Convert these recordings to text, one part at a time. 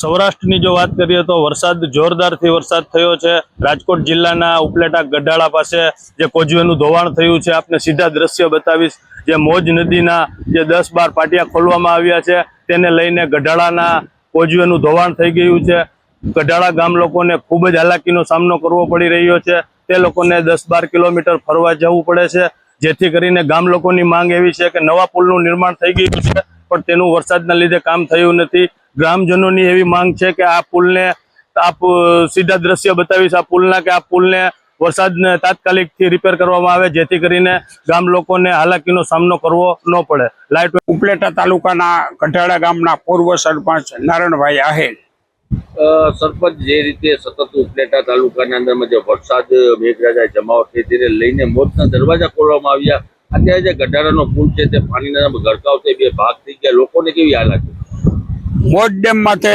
સૌરાષ્ટ્રની જો વાત કરીએ તો વરસાદ જોરદારથી વરસાદ થયો છે. રાજકોટ જિલ્લાના ઉપલેટા ગઢાળા પાસે જે કોજવેનું ધોવાણ થયું છે, આપને સીધા દ્રશ્ય બતાવીશ. જે મોજ નદીના જે દસ બાર પાટિયા ખોલવામાં આવ્યા છે, તેને લઈને ગઢાળાના કોજવેનું ધોવાણ થઈ ગયું છે. ગઢાળા ગામ લોકોને ખૂબ જ હાલાકીનો સામનો કરવો પડી રહ્યો છે. તે લોકોને દસ બાર કિલોમીટર ફરવા જવું પડે છે. જેથી કરીને ગામ લોકોની માંગ એવી છે કે નવા પુલનું નિર્માણ થઈ ગયું છે, પણ તેનું વરસાદના લીધે કામ થયું નથી. ગ્રામજનોની એવી માંગ છે કે આ પુલને આપ સીધા દ્રશ્ય બતાવીશ આ પુલના કે આ પુલને વરસાદને તાત્કાલિકથી રિપેર કરવામાં આવે જેથી કરીને ગામ લોકોને હાલાકીનો સામનો કરવો ન પડે. લાઇટ ઉપલેટા તાલુકાના ગઢાળા ગામના પૂર્વ સરપંચ નારણભાઈ આહેર. અ, સરપંચ જે રીતે સતત ઉપલેટા તાલુકાના અંદરમાં જે વરસાદ મેઘરાજા જમાવટ થઈ તેને લઈને મોતના દરવાજા ખોલવામાં આવ્યા. અત્યારે જે ગઢારાનો પુલ છે તે પાણીના ગરકાવ થઈ બે ભાગ થઈ ગયા. લોકોને કેવી હાલત? મોજ ડેમ માટે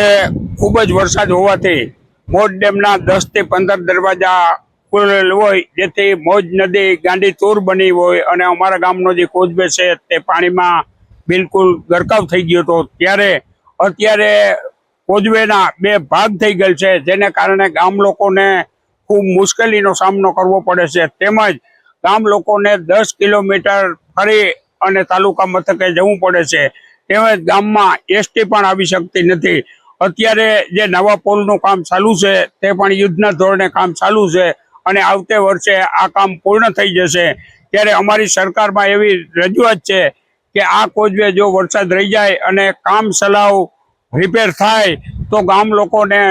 ખૂબ જ વરસાદ હોવાથી મોજ ડેમના દસથી પંદર દરવાજા ખુલેલ હોય, જેથી મોજ નદી ગાંડી તૂર બની હોય અને અમારા ગામનો જે કોચવે છે તે પાણીમાં બિલકુલ ગરકાવ થઈ ગયો હતો. ત્યારે અત્યારે કોચવેના બે ભાગ થઈ ગયેલ છે, જેને કારણે ગામ લોકોને ખૂબ મુશ્કેલીનો સામનો કરવો પડે છે. તેમજ ગામ લોકોને દસ કિલોમીટર ફરી અને તાલુકા મથકે જવું પડે છે. તેમજ ગામમાં એસટી પણ આવી શકતી નથી. અત્યારે જે નવા પુલનું કામ ચાલુ છે, તે પણ યુદ્ધના ધોરણે કામ ચાલુ છે અને આવતે વર્ષે આ કામ પૂર્ણ થઈ જશે. ત્યારે અમારી સરકારમાં એવી રજૂઆત છે કે આ કોજવે જો વરસાદ રહી જાય અને કામ ચલાવ રિપેર થાય, તો ગામ લોકોને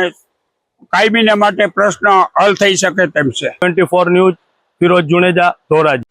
કાયમીને માટે પ્રશ્ન હલ થઈ શકે તેમ છે. Twenty four news Firoj Juneja Dhoraji.